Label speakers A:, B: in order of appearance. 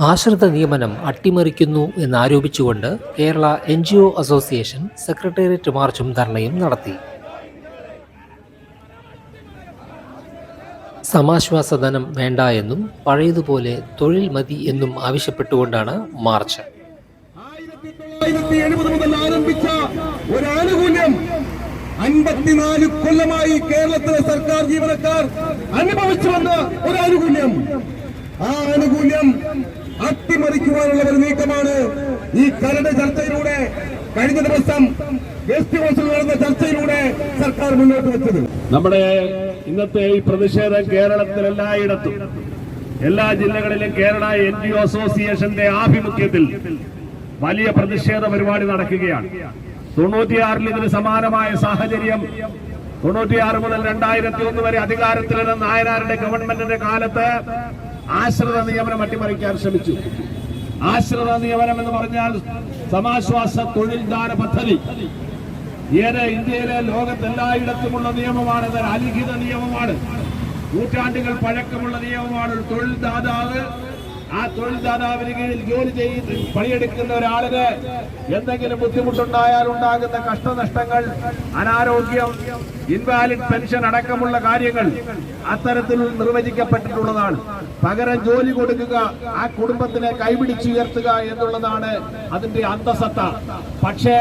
A: ആശ്രിത നിയമനം അട്ടിമറിക്കുന്നു എന്നാരോപിച്ചുകൊണ്ട് Kerala N G O association secretariat മാർച്ചും ധർണയും നടത്തി. സമാശ്വാസധനം വേണ്ട എന്നും പഴയതുപോലെ തൊഴിൽ മതി എന്നും ആവശ്യപ്പെട്ടുകൊണ്ടാണ് മാർച്ച്.
B: ആരംഭിച്ച ഒരു അൻപത്തിനാല് കൊല്ലമായി കേരളത്തിലെ സർക്കാർ ജീവനക്കാർ അനുഭവിച്ചു വന്ന ഒരു ആനുകൂല്യം ആ ആനുകൂല്യം അട്ടിമറിക്കുവാനുള്ള ഒരു നീക്കമാണ് ഈ കരട് ചർച്ചയിലൂടെ കഴിഞ്ഞ ദിവസം ഗസ്റ്റ് ഹൗസിൽ നടന്ന ചർച്ചയിലൂടെ സർക്കാർ മുന്നോട്ട് വെച്ചത്.
C: നമ്മുടെ ഇന്നത്തെ ഈ പ്രതിഷേധം കേരളത്തിൽ എല്ലായിടത്തും എല്ലാ ജില്ലകളിലും കേരള എൻ ജി ഒ അസോസിയേഷന്റെ ആഭിമുഖ്യത്തിൽ വലിയ പ്രതിഷേധ പരിപാടി നടക്കുകയാണ്. തൊണ്ണൂറ്റിയാറിൽ ഇതിന് സമാനമായ സാഹചര്യം തൊണ്ണൂറ്റിയാറ് മുതൽ രണ്ടായിരത്തി ഒന്ന് വരെ അധികാരത്തിലിരുന്ന നായനാരുടെ ഗവൺമെന്റിന്റെ കാലത്ത് ആശ്രിത നിയമനം അട്ടിമറിക്കാൻ ശ്രമിച്ചു. ആശ്രിത നിയമനം എന്ന് പറഞ്ഞാൽ സമാശ്വാസ തൊഴിൽ ദാന പദ്ധതി. ഏത് ഇന്ത്യയിലെ ലോകത്തെല്ലായിടത്തുമുള്ള നിയമമാണ് അലിഖിത നിയമമാണ്. നൂറ്റാണ്ടുകൾ പഴക്കമുള്ള നിയമമാണ്. തൊഴിൽ ദാതാവ് ആ തൊഴിൽ ദാതാവിന് കീഴിൽ ജോലി ചെയ്ത് പണിയെടുക്കുന്ന ഒരാളിന് എന്തെങ്കിലും ബുദ്ധിമുട്ടുണ്ടായാൽ ഉണ്ടാകുന്ന കഷ്ടനഷ്ടങ്ങൾ അനാരോഗ്യം ഇൻവാലിഡ് പെൻഷൻ അടക്കമുള്ള കാര്യങ്ങൾ അത്തരത്തിൽ നിർവചിക്കപ്പെട്ടിട്ടുള്ളതാണ്. പകരം ജോലി കൊടുക്കുക ആ കുടുംബത്തിനെ കൈപിടിച്ചുയർത്തുക എന്നുള്ളതാണ് അതിന്റെ അന്തസത്ത. പക്ഷേ